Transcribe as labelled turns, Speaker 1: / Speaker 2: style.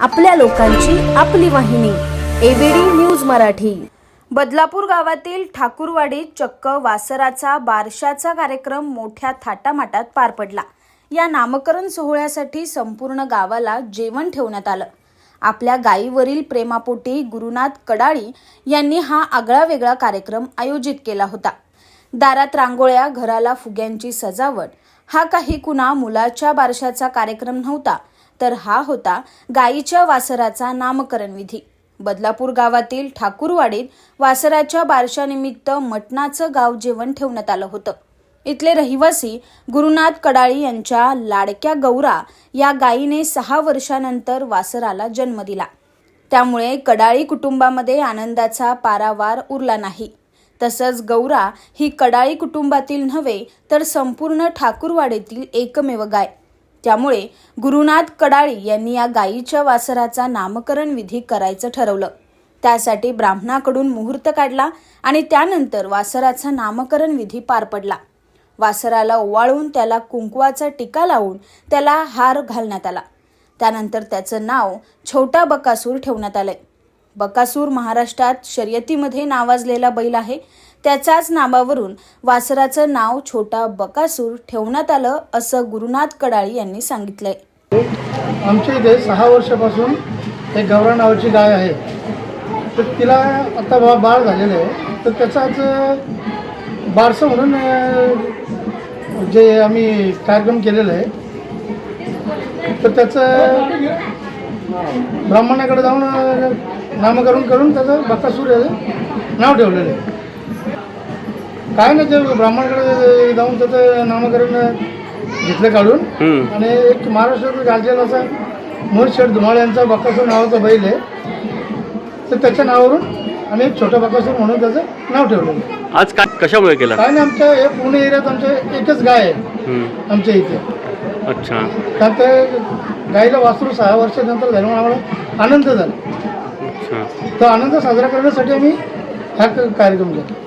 Speaker 1: आपल्या लोकांची आपली वाहिनी एबीडी न्यूज मराठी. बदलापूर गावातील ठाकूरवाडीत चक्क वासराचा बारशाचा कार्यक्रम मोठ्या थाटामाटात पार पडला. या नामकरण सोहळ्यासाठी संपूर्ण गावाला जेवण ठेवण्यात आलं. आपल्या गायीवरील प्रेमापोटी गुरुनाथ कडाळी यांनी हा आगळा वेगळा कार्यक्रम आयोजित केला होता. दारात रांगोळ्या घराला फुग्यांची सजावट हा काही कुणा मुलाच्या बारशाचा कार्यक्रम नव्हता तर हा होता गायीच्या वासराचा नामकरण विधी. बदलापूर गावातील ठाकूरवाडीत वासराच्या बारशानिमित्त मटणाचं गाव जेवण ठेवण्यात आलं होतं. इथले रहिवासी गुरुनाथ कडाळी यांच्या लाडक्या गौरा या गायीने सहा वर्षानंतर वासराला जन्म दिला. त्यामुळे कडाळी कुटुंबामध्ये आनंदाचा पारावार उरला नाही. तसंच गौरा ही कडाळी कुटुंबातील नव्हे तर संपूर्ण ठाकूरवाडीतील एकमेव गाय. त्यामुळे गुरुनाथ कडाळी यांनी या गायीच्या वासराचा नामकरण विधी करायचं ठरवलं. त्यासाठी ब्राह्मणाकडून मुहूर्त काढला आणि त्यानंतर वासराचा नामकरण विधी पार पडला. वासराला ओवाळून त्याला कुंकवाचा टिका लावून त्याला हार घालण्यात आला. त्यानंतर त्याचं नाव छोटा बकासूर ठेवण्यात आलंय. बकासूर महाराष्ट्रात शर्यतीमध्ये नावाजलेला बैल आहे. त्याच्याच नावावरून वासराचं नाव छोटा बकासूर ठेवण्यात आलं असं गुरुनाथ कडाळी यांनी सांगितलंय.
Speaker 2: आमच्या इथे सहा वर्षापासून एक गौरा नावाची गाय आहे. तर तिला आता बा बाळ झालेलं आहे. तर त्याचाच बारसं म्हणून जे आम्ही कार्यक्रम केलेलं आहे. तर त्याचं ब्राह्मणाकडे जाऊन नामकरण करून त्याचं बकासूर नाव ठेवलेलं आहे. काय नाही ते ब्राह्मणाकडे जाऊन त्याचं नामकरण घेतलं काढून. आणि एक महाराष्ट्रात गाजलेला असा मोहित शेठ धुमाळ यांचा बकासूर नावाचा बैल आहे. तर त्याच्या नावावरून आम्ही एक छोटा बकासूर म्हणून त्याचं नाव ठेवलेलं आहे.
Speaker 3: आज काय कशामुळे केला?
Speaker 2: काय नाही आमच्या हे पुणे एरियात आमच्या एकच गाय आहे. आमच्या इथे.
Speaker 3: अच्छा.
Speaker 2: त्यात ते गाईला वासरू सहा वर्षानंतर झाल्यामुळे आम्हाला आनंद झाला. तो आनंद साजरा करण्यासाठी आम्ही हा कार्यक्रम केला